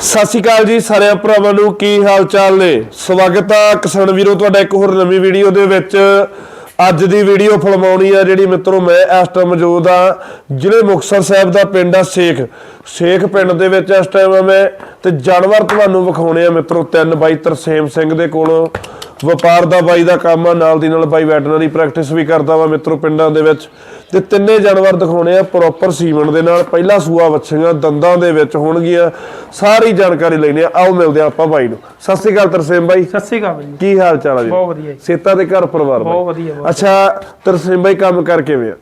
ਸਤਿ ਸ਼੍ਰੀ ਅਕਾਲ ਜੀ ਸਾਰਿਆਂ ਭਰਾਵਾਂ ਨੂੰ, ਕੀ ਹਾਲ ਚਾਲ ਨੇ? ਸਵਾਗਤ ਆ ਕਿਸਾਨ ਵੀਰੋ, ਤੁਹਾਡਾ ਇੱਕ ਹੋਰ ਨਵੀਂ ਵੀਡੀਓ ਦੇ ਵਿੱਚ। ਅੱਜ ਦੀ ਵੀਡੀਓ ਫਿਲਮਾਉਣੀ ਆ ਜਿਹੜੀ ਮਿੱਤਰੋ, ਮੈਂ ਇਸ ਟਾਈਮ ਮੌਜੂਦ ਆ ਜ਼ਿਲ੍ਹੇ ਮੁਕਤਸਰ ਸਾਹਿਬ ਦਾ ਪਿੰਡ ਆ ਸੇਖ। ਸੇਖ ਪਿੰਡ ਦੇ ਵਿੱਚ ਇਸ ਟਾਈਮ ਆ ਮੈਂ ਤੇ ਜਾਨਵਰ ਤੁਹਾਨੂੰ ਵਿਖਾਉਣੇ ਆ ਮਿੱਤਰੋ, ਤਿੰਨ ਬਾਈ ਤਰਸੇਮ ਸਿੰਘ ਦੇ ਕੋਲੋਂ। ਵਪਾਰ ਦਾ ਬਾਈ ਦਾ ਕੰਮ ਆ, ਨਾਲ ਦੀ ਨਾਲ ਬਾਈ ਵੈਟਰਨਰੀ ਪ੍ਰੈਕਟਿਸ ਵੀ ਕਰਦਾ ਵਾ ਮਿੱਤਰੋ ਪਿੰਡਾਂ ਦੇ ਵਿੱਚ। ਤੇ ਤਿੰਨੇ ਜਾਨਵਰ ਦਿਖਾਉਣੇ ਆ ਪ੍ਰੋਪਰ ਸੀਮਨ ਦੇ ਨਾਲ। ਪਹਿਲਾ ਸੂਆ ਵੱਛੀਆਂ ਦੰਦਾਂ ਦੇ ਵਿੱਚ ਹੋਣਗੀਆਂ। ਸਾਰੀ ਜਾਣਕਾਰੀ ਲੈਣੀ ਆ। ਆਓ ਮਿਲਦੇ ਆ ਆਪਾਂ ਬਾਈ ਨੂੰ। ਸਤਿ ਸ਼੍ਰੀ ਅਕਾਲ ਤਰਸੇਮ ਬਾਈ। ਸਤਿ ਸ੍ਰੀ ਅਕਾਲ ਜੀ। ਕੀ ਹਾਲ ਚਾਲ ਆ ਜੀ? ਬਹੁਤ ਵਧੀਆ ਜੀ। ਸੇਤਾ ਦੇ ਘਰ ਪਰਿਵਾਰ? ਬਹੁਤ ਵਧੀਆ ਅੱਛਾ ਤਰਸੇਮ ਬਾਈ ਕੰਮ ਕਰ ਕਿਵੇਂ ਆ?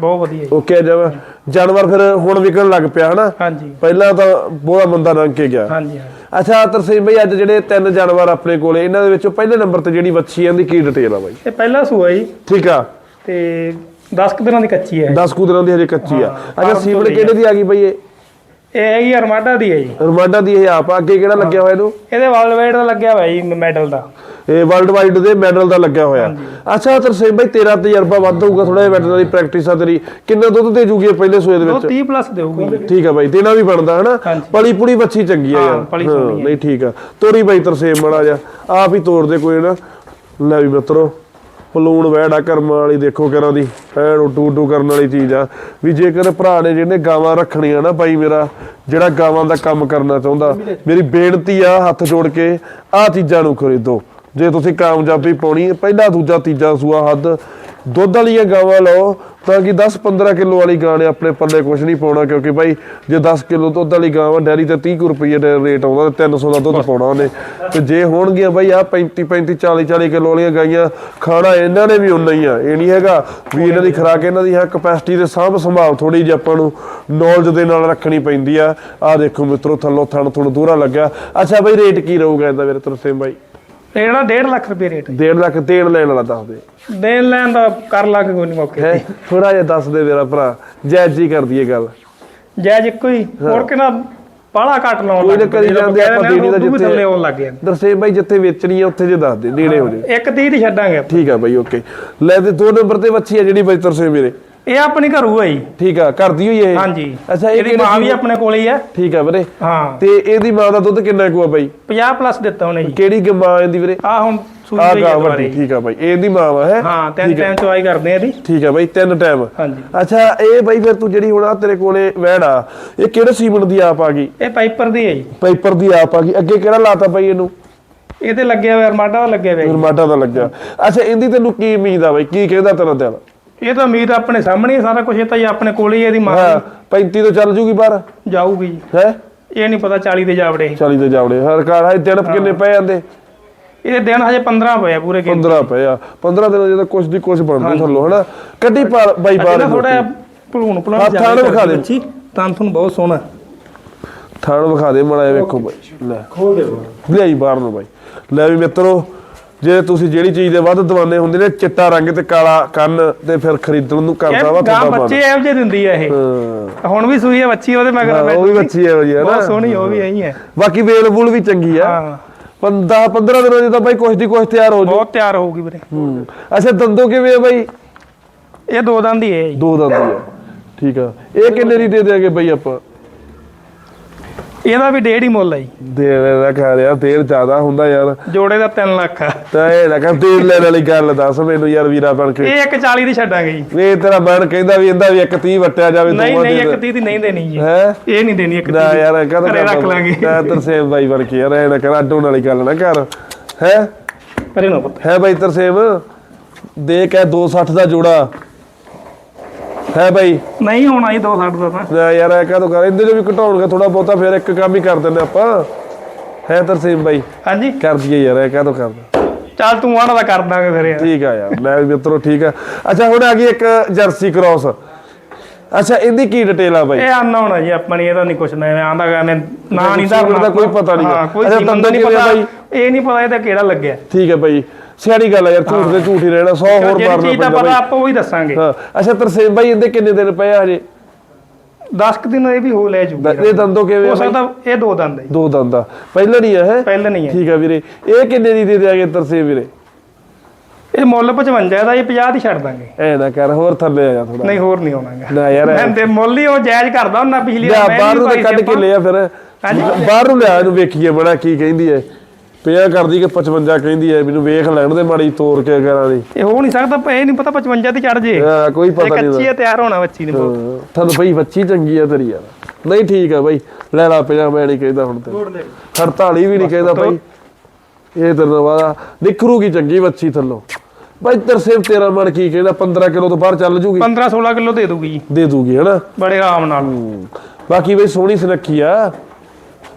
ਬਹੁਤ ਵਧੀਆ ਜੀ। ਓਕੇ ਜਬ ਜਾਨਵਰ ਫਿਰ ਹੁਣ ਵਿਕਣ ਲੱਗ ਪਿਆ ਹਨਾ? ਹਾਂਜੀ। ਪਹਿਲਾਂ ਤਾਂ ਬਹੁਤਾ ਮੰਦਾ ਲੰਘ ਕੇ ਗਿਆ। ਹਾਂਜੀ ਅੱਛਾ ਤਰਸੇਮ ਬਾਈ ਅੱਜ ਜਿਹੜੇ ਤਿੰਨ ਜਾਨਵਰ ਆਪਣੇ ਕੋਲੇ ਇਹਨਾਂ ਦੇ ਵਿੱਚੋਂ ਪਹਿਲੇ ਨੰਬਰ ਤੇ ਜਿਹੜੀ ਵੱਛੀ ਆ ਦੀ ਕੀ ਡਿਟੇਲ ਆ ਬਾਈ? ਇਹ ਪਹਿਲਾ ਸੂਆ ਜੀ। ਠੀਕ ਆ। ਤੇ 10 ਕੁ ਦਿਨਾਂ ਦੀ ਕੱਚੀ ਹੈ 10 ਕੁ ਦਿਨਾਂ ਦੀ ਹਜੇ ਕੱਚੀ ਆ। ਅੱਛਾ ਲਈ ਕਿਹੜੇ ਦੀ ਆ ਗਈ ਬਈ ਇਹ? ਇਹ ਹੈਗੀ ਅਰਮਾਡਾ ਦੀ ਹੈ ਜੀ। ਰਮਾਡਾ ਦੀ ਇਹ ਆਪ ਆ, ਅੱਗੇ ਕਿਹੜਾ ਲੱਗਿਆ ਹੋਇਆ ਇਹਨੂੰ? ਇਹਦੇ ਵਰਲਡ ਵਾਈਡ ਦਾ ਲੱਗਿਆ ਹੋਇਆ ਜੀ ਮੈਡਲ ਦਾ। ਇਹ ਵਰਲਡ ਵਾਈਡ ਦੇ ਮੈਡਲ ਦਾ ਲੱਗਿਆ ਹੋਇਆ। ਅੱਛਾ ਤਰਸੇਮ ਬਾਈ ਤੇਰਾ ਤਜਰਬਾ ਵੱਧ ਹੋਊਗਾ ਥੋੜਾ ਜਿਹਾ ਵੈਟਰਨਰੀ ਪ੍ਰੈਕਟਿਸ ਆ ਤੇਰੀ। ਕਿੰਨਾ ਦੁੱਧ ਦੇ ਜੂਗੀ ਇਹ ਪਹਿਲੇ ਸੂਏ ਦੇ ਉਹ ਵਿੱਚ? 30 ਪਲੱਸ ਦੇਊਗੀ। ਠੀਕ ਆ ਬਾਈ ਦੇਣਾ ਵੀ ਬਣਦਾ ਹਨਾ? ਹਾਂਜੀ। ਪਲੀ ਪੁੜੀ ਬੱਚੀ ਚੰਗੀ ਆ ਹਾਂ, ਯਾਰ। ਪਲੀ ਹਾਂ, ਸੋਹਣੀ ਆ। ਨਹੀਂ ਠੀਕ ਆ। ਤੋਰੀ ਬਾਈ ਤਰਸੇਮ ਮਾੜਾ ਜਾ ਆਪ ਹੀ ਤੋੜ ਦੇ ਕੋਈ ਨਾ। ਲੈ ਵੀ ਮਿੱਤਰੋ। ਪਲੂਣ ਆ ਕਰਮ ਵਾਲੀ ਦੇਖੋ ਕਿਰਾਂ ਦੀ ਐਨ ਉੱਡੂ ਉੱਡੂ ਕਰਨ ਵਾਲੀ ਚੀਜ਼ ਆ। ਵੀ ਜੇਕਰ ਭਰਾ ਨੇ ਜਿਹਨੇ ਗਾਵਾਂ ਰੱਖਣੀਆਂ ਨਾ ਭਾਈ ਮੇਰਾ, ਜਿਹੜਾ ਗਾਵਾਂ ਦਾ ਕੰਮ ਕਰਨਾ ਚਾਹੁੰਦਾ, ਮੇਰੀ ਬੇਨਤੀ ਆ ਹੱਥ ਜੋੜ ਕੇ ਆਹ ਚੀਜ਼ਾਂ ਨੂੰ ਖਰੀਦੋ। ਜੇ ਤੁਸੀਂ ਕਾਮਯਾਬੀ ਪਾਉਣੀ ਹੈ, ਪਹਿਲਾ ਦੂਜਾ ਤੀਜਾ ਸੂਆ ਹੱਦ, ਦੁੱਧ ਵਾਲੀਆਂ ਗਾਵਾਂ ਲਓ ਤਾਂ ਕਿ 10-15 ਕਿਲੋ ਵਾਲੀ ਗਾਂ ਨੇ ਆਪਣੇ ਪੱਲੇ ਕੁਝ ਨਹੀਂ ਪਾਉਣਾ ਕਿਉਂਕਿ ਭਾਈ ਜੇ 10 ਕਿਲੋ ਦੁੱਧ ਵਾਲੀ ਗਾਂ ਵਾ ਡੈਰੀ ਤੇ 30 ਕੁ ਰੁਪਏ ਦਾ ਰੇਟ ਆਉਂਦਾ ਤੇ 300 ਦਾ ਦੁੱਧ ਪਾਉਣਾ ਉਹਨੇ। ਤੇ ਜੇ ਹੋਣਗੀਆਂ ਭਾਈ ਆ 35 35 40 40 ਕਿਲੋ ਵਾਲੀਆਂ ਗਾਈਆਂ ਖਾਣਾ ਇਹਨਾਂ ਨੇ ਵੀ ਉਨਾ ਹੀ ਆ ਇਹ ਨਹੀਂ ਹੈਗਾ ਵੀ ਇਹਨਾਂ ਦੀ ਖੁਰਾਕ ਇਹਨਾਂ ਦੀ ਹੈ ਕਪੈਸਿਟੀ ਦੇ ਸਾਂਭ ਸੰਭਾਲ ਥੋੜੀ ਜਿਹੀ ਆਪਾਂ ਨੂੰ ਨੌਲੇਜ ਦੇ ਨਾਲ ਰੱਖਣੀ ਪੈਂਦੀ ਆ। ਆ ਦੇਖੋ ਮਿੱਤਰੋ ਥੱਲੋਂ ਥਣ ਥਣ ਦੂਰਾ ਲੱਗਿਆ। ਅੱਛਾ ਭਾਈ ਰੇਟ ਕੀ ਰਹੂਗਾ ਇਹਦਾ ਮੇਰੇ ਤਰਸੇਮ ਭਾਈ ਤੇ ਜਿਹੜਾ 1.5 ਲੱਖ ਰੁਪਏ ਰੇਟ। 1.5 ਲੱਖ ਦੇਣ ਲੈਣ ਵਾਲਾ ਦੱਸ ਦੇ। ਦੇਣ ਲੈਣ ਦਾ ਕਰ ਲਾਂਗੇ ਕੋਈ ਨਹੀਂ ਮੌਕੇ ਹੈ? ਥੋੜਾ ਜਿਹਾ ਦੱਸ ਦੇ ਮੇਰਾ ਭਰਾ। ਜਾਇਜ਼ ਜੀ ਕਰ ਦਈਏ ਗੱਲ। ਜਾਇਜ਼ ਇੱਕੋ ਹੀ। ਹੋਰ ਕਿਨਾ ਬਾਹਲਾ ਘੱਟ ਲਾਉਣ ਕੋਈ ਨਾ ਕਰੀ ਜਦੋਂ ਆਪਾਂ ਦੇਣੀ ਦਾ ਜਿੱਥੇ- ਥੱਲੇ ਆਉਣ ਲੱਗ ਬਾਈ ਜਿੱਥੇ ਵੇਚਣੀ ਆ ਉੱਥੇ ਜੇ ਦੱਸ ਦੇ ਨੇੜੇ ਹੋ ਜੇ। ਇੱਕ 30 ਦੀ ਛੱਡਾਂਗੇ ਆਪਾਂ। ਠੀਕ ਆ ਬਾਈ ਓਕੇ। ਲੈ ਤੇ ਦੋ ਨੰਬਰ ਤੇ ਬੱਚੀ ਆ ਜਿਹੜੀ ਬਾਈ ਤਰਸੇ ਮੇਰੇ ਇਹ ਆਪਣੀ ਘਰੂ ਹੈ ਜੀ। ਠੀਕ ਆ ਘਰ ਦੀ ਹੋਈ ਇਹ? ਹਾਂਜੀ। ਅੱਛਾ ਇਹ ਇਹਦੀ ਮਾਂ ਵੀ ਆਪਣੇ ਕੋਲ ਹੀ ਹੈ ਠੀਕ ਆ ਵੀਰੇ। ਹਾਂ। ਤੇ ਇਹਦੀ ਮਾਂ ਦਾ ਦੁੱਧ ਕਿੰਨਾ ਕੁ ਆ ਬਾਈ? 50 ਪਲੱਸ ਦਿੱਤਾ ਉਹਨੇ ਜੀ। ਕਿਹੜੀ ਗ- ਮਾਂ ਇਹਦੀ ਵੀਰੇ? ਆ ਹੁਣ ਸੂਈ ਆ ਲਈ ਗਾ ਹੈ ਵੱਡੀ ਠੀਕ ਆ ਬਾਈ। ਇਹਦੀ ਮਾਂ ਵਾ ਹੈ? ਹਾਂ ਤਿੰਨ ਟਾਈਮ ਚਵਾਈ ਕਰਦੇ ਆ ਇਹਦੀ। ਠੀਕ ਆ ਬਾਈ ਤਿੰਨ ਟਾਈਮ ਹਾਂਜੀ। ਅੱਛਾ ਇਹ ਬਾਈ ਫਿਰ ਤੂੰ ਜਿਹੜੀ ਹੁਣ ਆ ਤੇਰੇ ਕੋਲੇ ਵਹਿੜ ਆ ਇਹ ਕਿਹੜੇ ਸੀਮਨ ਦੀ ਆਪ ਆ ਗਈ? ਇਹ ਪਾਈਪਰ ਦੀ ਹੈ ਜੀ। ਪਾਈਪਰ ਦੀ ਆਪ ਆ ਗਈ। ਅੱਗੇ ਕਿਹੜਾ ਲਾਤਾ ਬਾਈ ਇਹਨੂੰ? ਇਹਦੇ ਲੱਗਿਆ ਹੋਇਆ ਅਰਮਾਡਾ ਦਾ ਲੱਗਿਆ ਹੋਇਆ ਜੀ। ਰਮਾਟਾ ਦਾ ਲੱਗਾ ਅੱਛਾ ਇਹਦੀ ਤੈਨੂੰ ਕੀ ਉਮੀਦ ਆ ਬਾਈ? ਕੀ ਕਹਿੰਦਾ ਤੇਰਾ ਦਿਲ? ਇਹ ਤਾਂ ਉਮੀਦ ਆਪਣੇ ਸਾਹਮਣੇ ਹੀ ਸਾਰਾ ਕੁਝ ਇਹ ਤਾਂ ਜੀ ਆਪਣੇ ਕੋਲ ਹੀ ਹੈ, ਇਹਦੀ ਮਾਂ ਹਾਂ 35 ਤੋਂ ਚੱਲ ਜੂਗੀ ਬਾਹਰ। ਜਾਊਗੀ ਜੀ। ਹੈ? ਇਹ ਨਹੀਂ ਪਤਾ 40 ਦੇ ਜਾਵੜੇ 40 ਤੇ ਜਾਵੜੇ ਹਰ ਕਾਰ ਹੈ ਦਿਨ ਕਿੰਨੇ ਪਏ ਜਾਂਦੇ? ਇਹਦੇ ਦਿਨ ਹਜੇ 15 ਹੋਏ ਆ ਪੂਰੇ ਗਿਣ 15 ਪਏ ਆ। 15 ਦਿਨਾਂ ਜਦੋਂ ਕੁਛ ਦੀ ਕੁਛ ਬਣਦੀ ਥੱਲੋਂ ਹਨਾ? ਕੱਢੀ ਪਾ- ਬਾਈ ਬਾਹਰ ਥੋੜਾ ਭਲੂਣ ਭਲੂਣ ਹੱਥ ਨਾਲ ਵਿਖਾ ਦੇ। ਬੱਚੀ ਤਾਂ ਤੁਹਾਨੂੰ ਬਹੁਤ ਸੋਹਣਾ। ਥਾਣ ਵਿਖਾ ਦੇ ਮੜਾ ਵੇਖੋ ਬਾਈ। ਲੈ। ਖੋਲ ਦੇ ਲਿਆਈ ਬਾਹਰ ਨੂੰ ਬਾਈ। ਲੈ ਵੀ ਮਿੱਤਰੋ ਜੇ ਤੁਸੀਂ ਜਿਹੜੀ ਚੀਜ਼ ਦੇ ਵੱਧ ਦਵਾਨੇ ਹੁੰਦੇ ਨੇ ਚਿੱਟਾ ਰੰਗ ਤੇ ਕਾਲਾ ਕੰਨ ਤੇ ਫਿਰ ਖਰੀਦਣ ਨੂੰ ਕਰਦਾ ਵਾ ਤੁਹਾਡਾ ਬੱਚੇ ਇਹੋ ਜਿਹੇ ਦਿੰਦੀ ਆ ਇਹ। ਹਾਂ। ਹੁਣ ਵੀ ਸੂਈ ਹੈ ਬੱਚੀ ਉਹਦੇ ਮਗਰ ਹਾਂ, ਉਹ ਵੀ ਬੱਚੀ ਹੈ ਜੀ ਬਹੁਤ ਹਨਾ ਸੋਹਣੀ ਉਹ ਵੀ ਐਂ ਹੈ ਬਾਕੀ ਵੇਲ ਬੂਲ ਵੀ ਚੰਗੀ ਆ। ਹਾਂ। 15 15 ਦਿਨਾਂ ਚ ਤਾਂ ਬਾਈ ਕੁਛ ਦੀ ਕੁਛ ਤਿਆਰ ਹੋ ਜੂ। ਬਹੁਤ ਤਿਆਰ ਹੋਊਗੀ ਵੀਰੇ। ਹੂੰ। ਅੱਛਾ ਦੰਦੋ ਕਿਵੇਂ ਆ ਬਾਈ? ਇਹ ਦੋ ਦੰਦ ਹੀ ਹੈ ਜੀ ਦੋ ਦੰਦ ਹੀ ਆ। ਠੀਕ ਆ। ਇਹ ਕਿੰਨੇ ਦੀ ਦੇ ਦੇਗੇ ਬਾਈ ਆਪਾਂ? ਇਹਦਾ ਵੀ ਡੇਢ ਹੀ ਮੁੱਲ ਹੈ ਜੀ। ਦੇ ਨਾ ਖਾ ਰਿਆ ਤੇਲ ਜ਼ਿਆਦਾ ਹੁੰਦਾ ਯਾਰ। ਜੋੜੇ ਦਾ 3 ਲੱਖ ਆ। ਤਾਂ ਇਹ ਨਾ ਕਰ ਤੇਲ ਲੈਣ ਵਾਲੀ ਗੱਲ ਦੱਸ ਮੈਨੂੰ ਯਾਰ ਵੀਰਾ ਬਣ ਕੇ। ਇਹ ਇੱਕ 40 ਦੀ ਛੱਡਾਂਗੇ ਜੀ। ਵੇ ਤੇਰਾ ਬਣ ਕਹਿੰਦਾ ਵੀ ਇਹਦਾ ਵੀ ਇੱਕ 30 ਵਟਿਆ ਜਾਵੇ ਨਹੀਂ ਨਹੀਂ ਇੱਕ 30 ਦੀ ਨਹੀਂ ਦੇਣੀ ਜੀ। ਹੈ? ਇਹ ਨਹੀਂ ਦੇਣੀ ਇੱਕ ਨਾ 30 ਯਾਰ ਕਹਦਾ ਰੱਖ ਲਾਂਗੇ। ਨਾ ਤਰਸੇਮ ਬਾਈ ਬਣ ਕੇ ਯਾਰ ਇਹ ਨਾ ਕਰ ਅੱਡੋਂ ਵਾਲੀ ਗੱਲ ਨਾ ਕਰ। ਹੈ? ਪਰੇ ਨਾ ਪੁੱਤ ਹੈ ਬਾਈ ਤਰਸੇਮ ਦੇ ਕੇ 260 ਦਾ ਜੋੜਾ। ਹੈ ਬਾਈ? ਨਹੀਂ ਹੋਣਾ ਜੀ 260 ਦਾ ਤਾਂ। ਨਾ ਯਾਰ ਇਹ ਕਹਦੋ ਕਰ ਇਹਦੇ ਚ ਵੀ ਘਟਾਉਣਗੇ ਥੋੜਾ ਬਹੁਤਾ ਫਿਰ ਇੱਕ ਕੰਮ ਹੀ ਕਰ ਦਿੰਦੇ ਆਪਾਂ। ਹੈ ਤਰਸੇਮ ਬਾਈ? ਹਾਂਜੀ। ਕਰ ਦਈਏ ਯਾਰ ਇਹ ਕਹਦੋ ਕਰਦਾ ਚੱਲ ਤੂੰ ਆਣਾ ਦਾ ਕਰ ਦਾਂਗੇ ਫਿਰ ਯਾਰ। ਠੀਕ ਆ ਯਾਰ ਮੈਂ ਵੀ ਮਿੱਤਰੋ ਠੀਕ ਆ। ਅੱਛਾ ਹੁਣ ਆ ਗਈ ਇੱਕ ਜਰਸੀ ਕ੍ਰਾਸ ਅੱਛਾ ਇਹਦੀ ਕੀ ਡਿਟੇਲ ਆ ਬਾਈ? ਇਹ ਆਨਾ ਹੋਣਾ ਜੀ ਆਪਾਂ ਨੇ ਇਹਦਾ ਨਹੀਂ ਕੁਛ ਨਾ ਆਂਦਾ ਗਾ ਨੇ ਨਾ ਨਹੀਂ ਦਾ ਕੋਈ ਪਤਾ ਨਹੀਂ ਅੱਛਾ, ਦਾ ਨਹੀਂ ਪਤਾ। ਬਾਈ? ਇਹ ਨਹੀਂ ਪਤਾ ਇਹਦਾ ਕਿਹੜਾ ਲੱਗਿਆ। ਠੀਕ ਹੈ ਬਾਈ ਸਿਆੜੀ ਗੱਲ ਆ ਯਾਰ ਝੂਠ ਦੇ ਝੂਠ ਹੀ ਰਹਿਣਾ 100 ਹੋਰ ਜਿਹੜੀ ਮਾਰਨਾ ਚੀਜ਼ ਦਾ ਪੈਂਦਾ ਪਤਾ ਆਪਾਂ ਉਹੀ ਦੱਸਾਂਗੇ। ਹਾਂ। ਅੱਛਾ ਤਰਸੇਮ ਬਾਈ ਇਹਦੇ ਕਿੰਨੇ ਦਿਨ ਪਏ ਆ ਹਜੇ? 10 ਕੁ ਦਿਨ ਇਹ ਵੀ ਹੋ ਲੈ ਜੂਗੀ। ਇਹ ਦੰਦੋ ਕਿਵੇਂ ਹੋ ਆ ਸਕਦਾ ਇਹ ਦੋ ਦੰਦ ਹੈ। ਦੋ ਦੰਦਾ ਪਹਿਲਾਂ ਨਹੀਂ ਆ ਹੈ? ਪਹਿਲਾਂ ਨਹੀਂ ਹੈ ਠੀਕ ਆ ਵੀਰੇ। ਇਹ ਕਿੰਨੇ ਦੀ ਦੇ ਦਿਆਂਗੇ ਤਰਸੇਮ ਵੀਰੇ? ਇਹ ਮੁੱਲ 55 ਦਾ ਇਹ 50 ਦੀ ਛੱਡ ਦਾਂਗੇ। ਐ ਨਾ ਕਰ ਹੋਰ ਥੱਲੇ ਆ ਜਾ ਥੋੜਾ ਨਹੀਂ ਹੋਰ ਨਹੀਂ ਆਉਣਾਗਾ। ਨਾ ਯਾਰ ਮੈਂ ਤੇ ਮੁੱਲ ਹੀ ਉਹ ਜਾਇਜ਼ ਕਰਦਾ ਹੁੰਦਾ ਪਿਛਲੀ ਜਾ ਮੈਂ ਬਾਹਰ ਨੂੰ ਤਾਂ ਭਾਈ ਕੱਢ ਕੇ। ਲਿਆ ਫਿਰ। ਬਾਹਰ ਨੂੰ ਲਿਆ ਇਹਨੂੰ ਵੇਖੀਏ ਬੜਾ ਕੀ ਕਹਿੰਦੀ ਐ ਪਿਆ ਕਰਦੀ ਕਿ 55 ਕਹਿੰਦੀ ਐ ਮੈਨੂੰ ਵੇਖ ਲੈਣ ਦੇ ਮਾੜੀ ਤੋਰ ਕੇ ਕਰਾਂ ਦੀ ਇਹ ਹੋ ਨਹੀਂ ਸਕਦਾ ਇਹ ਨਹੀਂ ਪਤਾ 55 ਤੇ ਚੜ ਜੇ। ਹਾਂ, ਕੋਈ ਪਤਾ ਨਹੀਂ ਕੱਚੀ ਤਿਆਰ ਹੋਣਾ ਬੱਚੀ ਨੇ ਬਹੁਤ। ਤੁਹਾਨੂੰ ਬਈ ਬੱਚੀ ਚੰਗੀ ਆ ਤੇਰੀ ਯਾਰ। ਨਹੀਂ ਠੀਕ ਆ ਬਈ ਲੈ ਲਾ ਪਿਆ ਮੈਂ ਨਹੀਂ ਕਹਿੰਦਾ ਹੁਣ ਤੇ 48 ਵੀ ਨਹੀਂ ਕਹਿੰਦਾ ਬਈ। ਇਹ ਤੇਰੇ ਨਾਲ ਵਾਦਾ ਨਿਕਰੂਗੀ ਚੰਗੀ ਬੱਚੀ ਥੱਲੋਂ। ਬਈ ਤਰਸੇਵ ਤੇਰਾ ਮਨ ਕੀ ਕਹਿੰਦਾ 15 ਕਿਲੋ ਤੋਂ ਬਾਹਰ ਚੱਲ ਜੂਗੀ। 15 16 ਕਿਲੋ ਦੇ ਦੂਗੀ ਜੀ ਦੇ ਦੂਗੀ ਹਨਾ? ਬੜੇ ਆਰਾਮ ਨਾਲ। ਬਾਕੀ ਬਈ ਸੋਹਣੀ ਸੁਨੱਖੀ ਆ।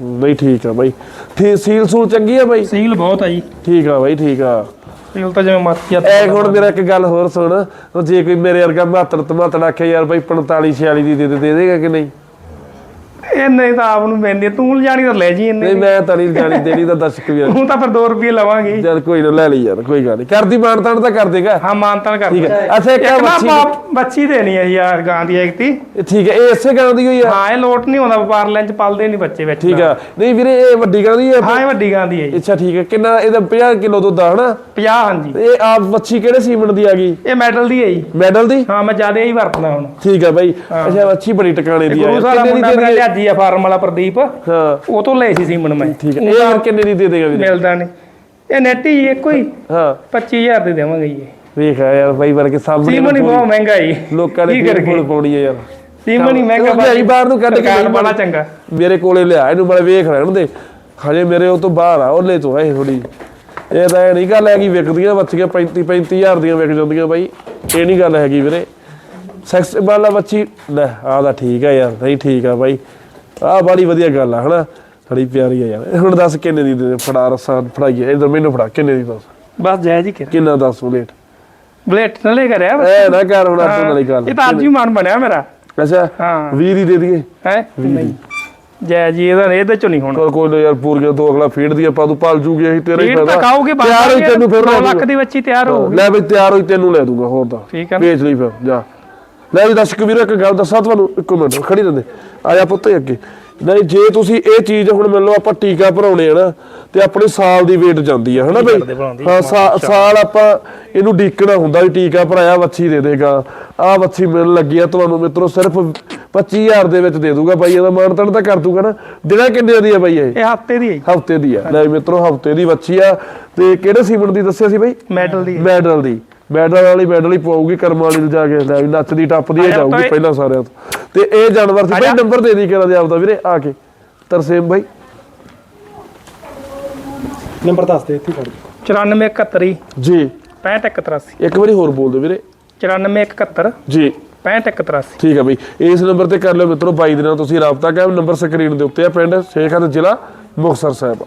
ਨਹੀਂ ਠੀਕ ਆ ਬਈ। ਠੀਕ ਸੀਲ ਸੂਲ ਚੰਗੀ ਆ ਬਈ? ਸੀਲ ਬਹੁਤ ਆ ਜੀ। ਠੀਕ ਆ ਬਈ ਠੀਕ ਆ। ਸੀਲ ਤਾਂ ਜਿਵੇਂ ਮਰਜ਼ੀ ਆ ਐ ਹੁਣ ਮੇਰਾ ਇੱਕ ਗੱਲ ਹੋਰ ਸੁਣ। ਜੇ ਕੋਈ ਮੇਰੇ ਵਰਗਾ ਮਾਤੜ ਤਮਾਤੜ ਆਖੇ ਯਾਰ ਬਈ 45 46 ਦੀ ਦੇ ਦੇ ਦੇ ਦੇਗਾ ਕਿ ਨਹੀਂ? ਇਹ ਨਹੀਂ ਤਾਂ ਆਪ ਨੂੰ ਪੈਂਦੀ ਆ, ਤੂੰ ਲਿਜਾਣੀ ਤਾਂ ਲੈ ਜੀ ਇੰਨੇ ਨਹੀਂ ਮੈਂ ਤਾਂ ਨਹੀਂ ਜਾਣੀ ਦੇਣੀ ਤਾਂ ਦਰਸ਼ਕ ਵੀ ਤੂੰ ਤਾਂ ਫਿਰ 2 ਰੁਪਏ ਲਵਾਂਗੇ। ਯਾਰ ਕੋਈ ਨਾ ਲੈ ਲਈ ਯਾਰ ਕੋਈ ਗੱਲ ਨਹੀਂ। ਕਰਦੀ ਮਾਨਤਾਨ ਤਾਂ ਕਰ ਦੇਗਾ। ਹਾਂ ਮਾਨਤਾਨ ਕਰ ਠੀਕ ਹੈ। ਅੱਛਾ ਇੱਕ ਇੱਕ ਨਾ ਬੱਚੀ ਆਪਾਂ ਬੱਚੀ ਦੇਣੀ ਹੈ ਯਾਰ ਗਾਂ ਦੀ ਇੱਕਤੀ ਇਹ ਠੀਕ ਹੈ ਇਹ ਇਸੇ ਗਾਂ ਦੀ ਹੋਈ ਆ? ਹਾਂ ਇਹ ਲੋਟ ਨਹੀਂ ਹੁੰਦਾ ਵਪਾਰ ਲੈਣ ਚ ਪਲਦੇ ਨਹੀਂ ਬੱਚੇ ਵਿੱਚ ਠੀਕ ਆ। ਨਹੀਂ ਵੀਰੇ ਇਹ ਵੱਡੀ ਗਾਂ ਦੀ ਹੈ ਹਾਂ ਇਹ ਵੱਡੀ ਗਾਂ ਦੀ ਹੈ ਜੀ। ਅੱਛਾ ਠੀਕ ਹੈ। ਕਿੰਨਾ ਇਹਦਾ 50 ਕਿਲੋ ਦੁੱਧ ਆ ਹਨਾ? 50 ਹਾਂਜੀ। ਇਹ ਆਪ ਬੱਚੀ ਕਿਹੜੇ ਸੀਮਨ ਦੀ ਆ ਗਈ? ਇਹ ਮੈਟਲ ਦੀ ਹੈ ਜੀ। ਮੈਡਲ ਦੀ? ਹਾਂ ਮੈਂ ਜ਼ਿਆਦਾ ਹੀ ਵਰਤਦਾ ਹੁਣ। ਠੀਕ ਆ ਬਾਈ। ਅੱਛਾ ਬੱਚੀ ਬੜੀ ਟਿਕਾਣੇ ਦੀ ਆ। ਗੁਰੂ ਸਾਹਿਬ ਕਿੰਨੇ ਦੀ ਮੁੰਡਾ ਮੇਰਾ ਦੇਗੇ? ਲਿਆਜੀ ਆ ਫਾਰਮ ਵਾਲਾ ਪ੍ਰਦੀਪ? ਹਾਂ। ਉਹ ਤੋਂ ਲਏ ਸੀ ਸੀਮਨ ਮੈਂ। ਠੀਕ ਹੈ। ਇਹ ਯਾਰ ਕਿੰਨੇ ਦੀ ਦੇ ਦੇਗਾ ਵੀਰੇ? ਮਿਲਦਾ ਨਹੀਂ। ਇਹ ਨੈਟ ਹੀ ਇੱਕੋ ਹੀ। ਹਾਂ। 25000 ਦੇ ਦੇਵਾਂਗੇ ਜੀ। ਇਹ। ਵੇਖ ਆ ਯਾਰ ਬਾਈ ਵਰਗੇ ਸਾਹਮਣੇ ਸੀਮਨ ਹੀ ਬਹੁਤ ਮਹਿੰਗਾ ਜੀ। ਲੋਕਾਂ ਨੇ ਕੀ ਫੇਰ ਕਰੀਏ? ਫੁੱਲ ਪਾਉਣੀ ਆ ਯਾਰ। ਸੀਮਨ ਹੀ ਮਹਿੰਗਾ ਲਿਆਈ ਬਾਹਰ ਨੂੰ ਕੱਢ ਕੇ ਬੜਾ ਚੰਗਾ। ਮੇਰੇ ਕੋਲੇ ਲਿਆ ਇਹਨੂੰ ਬੜਾ ਵੇਖ ਲੈਣ ਦੇ। ਹਜੇ ਮੇਰੇ ਉਹ ਤੋਂ ਬਾਹਰ ਆ ਉਹਲੇ ਤੋਂ ਐ ਥੋੜੀ ਇਹ ਤਾਂ ਇਹ ਨਹੀਂ ਗੱਲ ਹੈਗੀ ਵਿਕਦੀਆਂ ਬੱਚੀਆਂ 35 35000 ਦੀਆਂ ਵਿਕ ਜਾਂਦੀਆਂ ਬਾਈ। ਇਹ ਨਹੀਂ ਗੱਲ ਹੈਗੀ ਵੀਰੇ। ਸੈਕਸ ਵਾਲਾ ਬੱਚੀ ਲੈ ਆਹ ਤਾਂ ਠੀਕ ਆ ਯਾਰ ਨਹੀਂ ਠੀਕ ਆ ਬਾਈ। ਆਹ ਬੜੀ ਵਧੀਆ ਗੱਲ ਆ ਹਨਾ? ਬੜੀ ਪਿਆਰੀ ਆ ਯਾਰ। ਹੁਣ ਦੱਸ ਕਿੰਨੇ ਦੀ? ਫੜਾ ਰਸਾਂ ਫੜਾਈਏ ਇਧਰ ਮੈਨੂੰ ਫੜਾ ਕਿੰਨੇ ਦੀ ਦੱਸ? ਬਸ ਹੀ ਕਰ ਕਿੰਨਾ ਦੱਸ ਬੁਲੇਟ ਬਲੇਟ ਨਾ ਲੈ ਕਰਿਆ ਬਸ। ਐ ਨਾ ਕਰ ਹੁਣ ਆਪਣ ਵਾਲੀ ਗੱਲ ਇਹ ਤਾਂ ਅੱਜ ਹੀ ਮਨ ਬਣਿਆ ਮੇਰਾ। ਅੱਛਾ ਹਾਂ। 20 ਦੀ ਦੇ ਦਈਏ? ਹੈ? ਨਹੀਂ ਜਾਇਜ਼ ਹੀ ਇਹਦਾ ਇਹਦੇ ਚੋਂ ਨਹੀਂ ਹੋਣਾ। ਚਲ ਕੋਈ ਨਾ ਯਾਰ ਪੂਰੀਆਂ ਦੋ ਅਗਲਾ ਫੀਡ ਦੀ ਆਪਾਂ ਤੂੰ ਪਾਲ ਜੂਗੀ ਅਸੀਂ ਤੇਰਾ ਹੀ ਤਾਂ ਫਾਇਦਾ। ਖਾਓਗੇ ਤਿਆਰ ਹੋਈ ਤੈਨੂੰ ਫਿਰ ਲੱਖ। ਦੀ ਬੱਚੀ ਤਿਆਰ ਹੋਊਗੀ। ਲੈ ਬਈ ਤਿਆਰ ਹੋਈ ਤੈਨੂੰ ਲੈ ਦੂੰਗਾ ਹੋਰ ਤਾਂ। ਠੀਕ ਹੈ ਨਾ? ਵੇਚ ਲਈ ਫਿਰ ਜਾ। ਲੈ ਵੀ ਦਰਸ਼ਕ ਵੀਰੋ ਇੱਕ ਗੱਲ ਦੱਸਾਂ ਤੁਹਾਨੂੰ ਇੱਕ ਮਿੰਟ ਖੜੀ ਰਹਿੰਦੇ। ਆ ਜਾ ਪੁੱਤ ਅੱਗੇ। ਨਹੀਂ ਜੇ ਤੁਸੀਂ ਇਹ ਚੀਜ਼ ਹੁਣ ਮੰਨ ਲਓ ਆਪਾਂ ਟੀਕਾ ਭਰਾਉਣੇ ਆ ਨਾ ਤੇ ਆਪਣੀ ਸਾਲ ਦੀ ਵੇਟ ਜਾਂਦੀ ਆ ਹਨਾ ਬਈ? ਹਾਂ ਸਾਲ ਆਪਾਂ ਇਹਨੂੰ ਡੀਕਣਾ ਹੁੰਦਾ ਵੀ ਟੀਕਾ ਭਰਾਇਆ ਵੱਛੀ ਦੇ ਦੇਗਾ। ਆ ਵੱਛੀ ਮਿਲਣ ਲੱਗੀ ਆ ਤੁਹਾਨੂੰ ਮਿੱਤਰੋ ਸਿਰਫ 25000 ਦੇ ਵਿੱਚ ਦੇ ਦੂਗਾ ਬਾਈ ਇਹਦਾ ਮਾਨਤਨ ਤਾਂ ਕਰ ਦੂਗਾ ਨਾ। ਦਿਨਾਂ ਕਿੰਨੇ ਦੀ ਆ ਬਾਈ ਇਹ? ਇਹ ਹਫ਼ਤੇ ਦੀ ਹੈ ਹਫ਼ਤੇ ਦੀ ਆ। ਲੈ ਮਿੱਤਰੋ ਹਫ਼ਤੇ ਦੀ ਵੱਛੀ ਆ। ਤੇ ਕਿਹੜੇ ਸੀਮਨ ਦੀ ਦੱਸਿਆ ਸੀ ਬਾਈ? ਮੈਟਲ ਦੀ ਹੈ। ਮੈਡਲ ਦੀ। ਮੈਡਲ ਵਾਲੀ ਮੈਡਲ ਹੀ ਪਾਉਗੀ ਕਰਮ ਵਾਲੀ ਨੂੰ ਜਾ ਕੇ ਲੈ ਵੀ ਨੱਚਦੀ ਟੱਪਦੀ ਇਹ ਜਾਊਗੀ। ਪਹਿਲਾਂ ਸਾਰਿਆਂ ਤੋਂ। ਤੇ ਇਹ ਜਾਨਵਰ ਸੀ। ਬਾਈ ਨੰਬਰ ਦੇ ਦੀ ਕਿਹੜਾ ਦੇ ਆਪਦਾ ਵੀਰੇ ਆ ਕੇ। ਤਰਸੇਮ ਬਾਈ। ਨੰਬਰ ਦੱਸ ਦੇ ਇੱਥੇ ਫੜ 9471 ਜੀ। 6581 ਇੱਕ ਵਾਰੀ ਹੋਰ ਬੋਲ ਦਿਓ ਵੀਰੇ। 9471 ਜੀ। 6581 ਠੀਕ ਆ ਬਈ। ਇਸ ਨੰਬਰ ਤੇ ਕਰ ਲਿਓ ਮਿੱਤਰੋ ਬਾਈ ਦੇ ਨਾਲ ਤੁਸੀਂ ਰਾਬਤਾ ਕਰ ਨੰਬਰ ਸਕਰੀਨ ਦੇ ਉੱਤੇ ਆ ਪਿੰਡ ਸ਼ੇਖਰ ਜ਼ਿਲ੍ਹਾ ਮੁਕਤਸਰ ਸਾਹਿਬ।